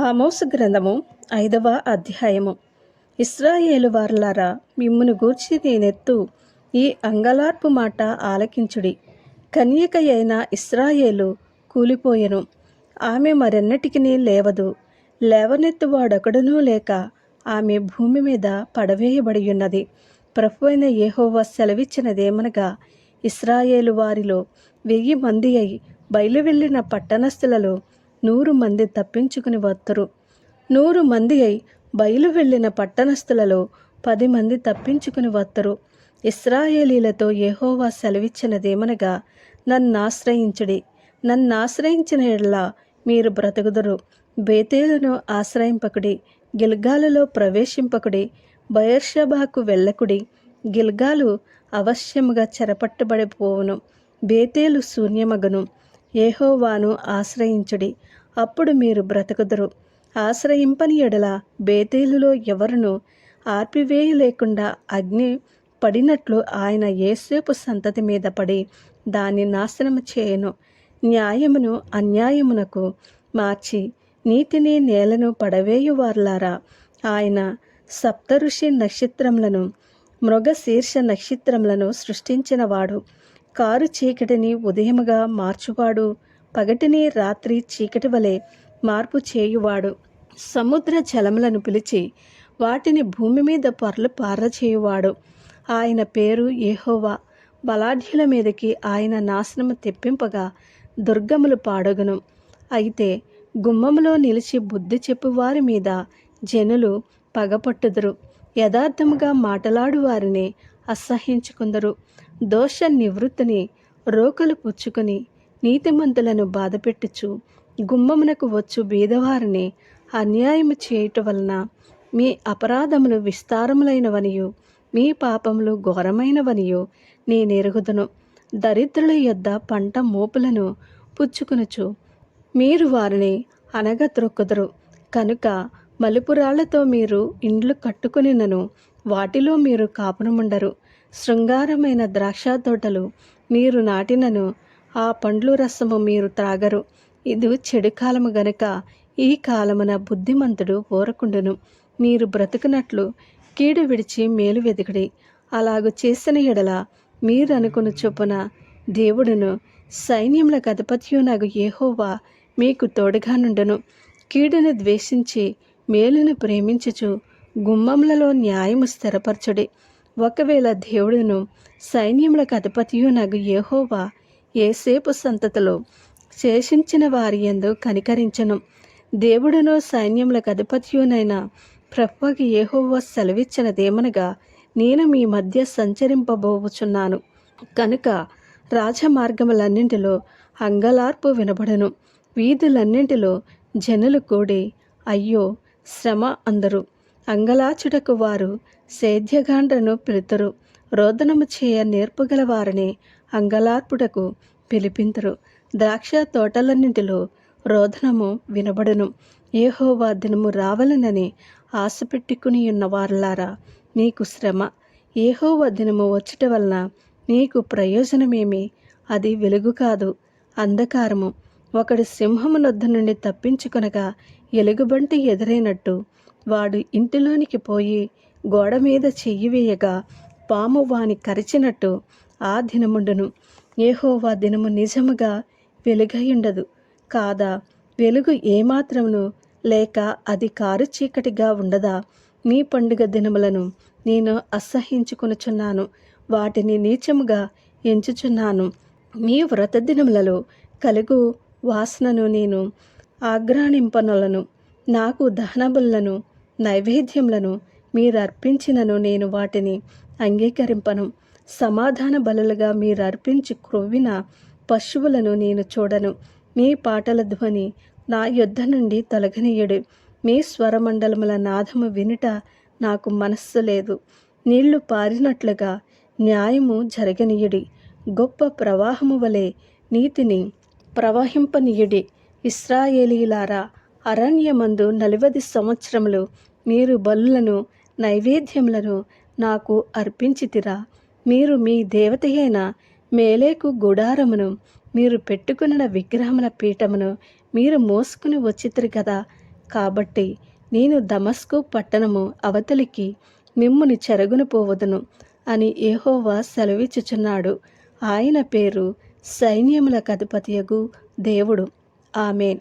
ఆమోసు గ్రంథము ఐదవ అధ్యాయము. ఇస్రాయేలు వార్లారా మిమ్మును గూర్చి నేనెత్తు ఈ అంగలార్పు మాట ఆలకించుడి. కన్యక అయిన ఇస్రాయేలు కూలిపోయెను. ఆమె మరెన్నటికి లేవదు. లేవనెత్తువాడొకడునూ లేక ఆమె భూమి మీద పడవేయబడి ఉన్నది ప్రభు అయిన సెలవిచ్చినదేమనగా ఇస్రాయేలు వారిలో వెయ్యి మంది అయి బయలు వెళ్ళిన పట్టణస్థులలో నూరు మంది తప్పించుకుని వత్తురు. నూరు మంది అయి బయలు వెళ్ళిన పట్టణస్థులలో పది మంది తప్పించుకుని వత్తరు. ఇస్రాయేలీలతో యెహోవా సెలవిచ్చినదేమనగా నన్నాశ్రయించుడి. నన్నాశ్రయించిన ఎడల మీరు బ్రతుకుదురు. బేతేలును ఆశ్రయింపకుడి గిల్గాలులో ప్రవేశింపకుడి బయర్షబాకు వెళ్ళకుడి గిల్గాలు అవశ్యముగా చెరపట్టబడిపోవును. బేతేలు శూన్యమగను. ఏహోవాను ఆశ్రయించుడి. అప్పుడు మీరు బ్రతకుదురు. ఆశ్రయింపని ఎడల బేతేలులో ఎవరును ఆర్పివేయలేకుండా అగ్ని పడినట్లు ఆయన ఏసేపు సంతతి మీద పడి దాన్ని నాశనము చేయను. న్యాయమును అన్యాయమునకు మార్చి నీతిని నేలను పడవేయువార్లారా. ఆయన సప్తఋషి నక్షత్రములను మృగశీర్ష నక్షత్రములను సృష్టించినవాడు. కారు చీకటిని ఉదయముగా మార్చువాడు. పగటిని రాత్రి చీకటి వలె మార్పు చేయువాడు. సముద్ర జలములను పిలిచి వాటిని భూమి మీద పొరలు పారచేయువాడు ఆయన పేరు ఏహోవా బలాఢ్యుల మీదకి ఆయన నాశనము తెప్పింపగా దుర్గములు పాడగును. అయితే గుమ్మములో నిలిచి బుద్ధి చెప్పువారి మీద జనులు పగపట్టుదురు. యథార్థముగా మాటలాడు వారిని అసహించుకుందరు దోష నివృత్తిని రోకలు పుచ్చుకొని నీతిమంతులను బాధపెట్టుచు గుమ్మమునకు వచ్చు బీదవారిని అన్యాయము చేయుట వలన మీ అపరాధములు విస్తారములైనవనియు మీ పాపములు ఘోరమైనవనియు నేనెరుగుదును. దరిద్రుల యొద్ద పంట మోపులను పుచ్చుకునుచు మీరు వారిని అనగత్రొక్కుదురు కనుక మలుపురాళ్ళతో మీరు ఇండ్లు కట్టుకునినను వాటిలో మీరు కాపురముండరు. శృంగారమైన ద్రాక్ష తోటలు మీరు నాటినను ఆ పండ్లు రసము మీరు త్రాగరు. ఇది చెడు కాలము గనుక ఈ కాలమున బుద్ధిమంతుడు ఓరకుండును మీరు బ్రతుకునట్లు కీడు విడిచి మేలు వెదికడి. అలాగు చేసిన ఎడల మీరు అనుకుని చొప్పున దేవుడును సైన్యములకు అధిపత్యునగు ఏహోవా మీకు తోడుగా నుండును. కీడును ద్వేషించి మేలును ప్రేమించుచు గుమ్మములలో న్యాయము స్థిరపరచుడి. ఒకవేళ దేవుడును సైన్యములకు అధిపతియునగు యహోవా ఏసేపు సంతతిలో శేషించిన వారి ఎందు కనికరించను. దేవుడును సైన్యములకు అధిపత్యునైన ప్రభువకి యెహోవా సెలవిచ్చినదేమనగా నేను మీ మధ్య సంచరింపబోచున్నాను. కనుక రాజమార్గములన్నింటిలో అంగలార్పు వినబడను. వీధులన్నింటిలో జనులు కూడి అయ్యో శ్రమ అందరు. అంగలాచుటకు వారు సేద్యగాండ్రను పిలుతరు. రోదనము చేయ నేర్పుగల వారిని అంగలార్పుటకు పిలిపింతరు. ద్రాక్ష తోటలన్నింటిలో రోదనము వినబడును. ఏహోవా దినము రావలనని ఆశ పెట్టుకుని ఉన్న వారలారా మీకు శ్రమ. ఏహోవా దినము వచ్చుట వలన మీకు ప్రయోజనమేమి? అది వెలుగు కాదు అంధకారము. ఒకడు సింహమునొద్దు నుండి తప్పించుకొనగా ఎలుగుబంటి ఎదురైనట్టు వాడు ఇంటిలోనికి పోయి గోడ మీద చెయ్యి వేయగా పాము వాని కరిచినట్టు ఆ దినముండును. ఏహోవా దినము నిజముగా వెలుగయుండదు కాదా? వెలుగు ఏమాత్రమును లేక అది కారు చీకటిగా ఉండదా? మీ పండుగ దినములను నేను అసహించుకొనుచున్నాను. వాటిని నీచముగా ఎంచుచున్నాను. మీ వ్రత దినములలో కలుగు వాసనను నేను ఆగ్రాణింపనులను నాకు దహనబుల్లను నైవేద్యములను మీరు అర్పించినను నేను వాటిని అంగీకరింపను. సమాధాన బలులుగా మీరు అర్పించి క్రొవ్విన పశువులను నేను చూడను. మీ పాటల ధ్వని నా యుద్ధ నుండి తొలగనీయుడు. మీ స్వరమండలముల నాదము వినుట నాకు మనస్సు లేదు. నీళ్ళు పారినట్లుగా న్యాయము జరగనీయుడి. గొప్ప ప్రవాహము వలె నీతిని ప్రవహింపనీయుడి. ఇస్రాయేలీలారా అరణ్యమందు నలవది సంవత్సరములు మీరు బలులను నైవేద్యములను నాకు అర్పించితిరా. మీరు మీ దేవతయైన మేలేకు గుడారమును మీరు పెట్టుకున్న విగ్రహముల పీఠమును మీరు మోసుకుని వచ్చితిరి కదా. కాబట్టి నేను దమస్కు పట్టణము అవతలికి మిమ్ముని చెరగును పోవదును అని ఏహోవా సెలవిచ్చుచున్నాడు. ఆయన పేరు సైన్యముల కధిపతియగు దేవుడు. ఆమెన్.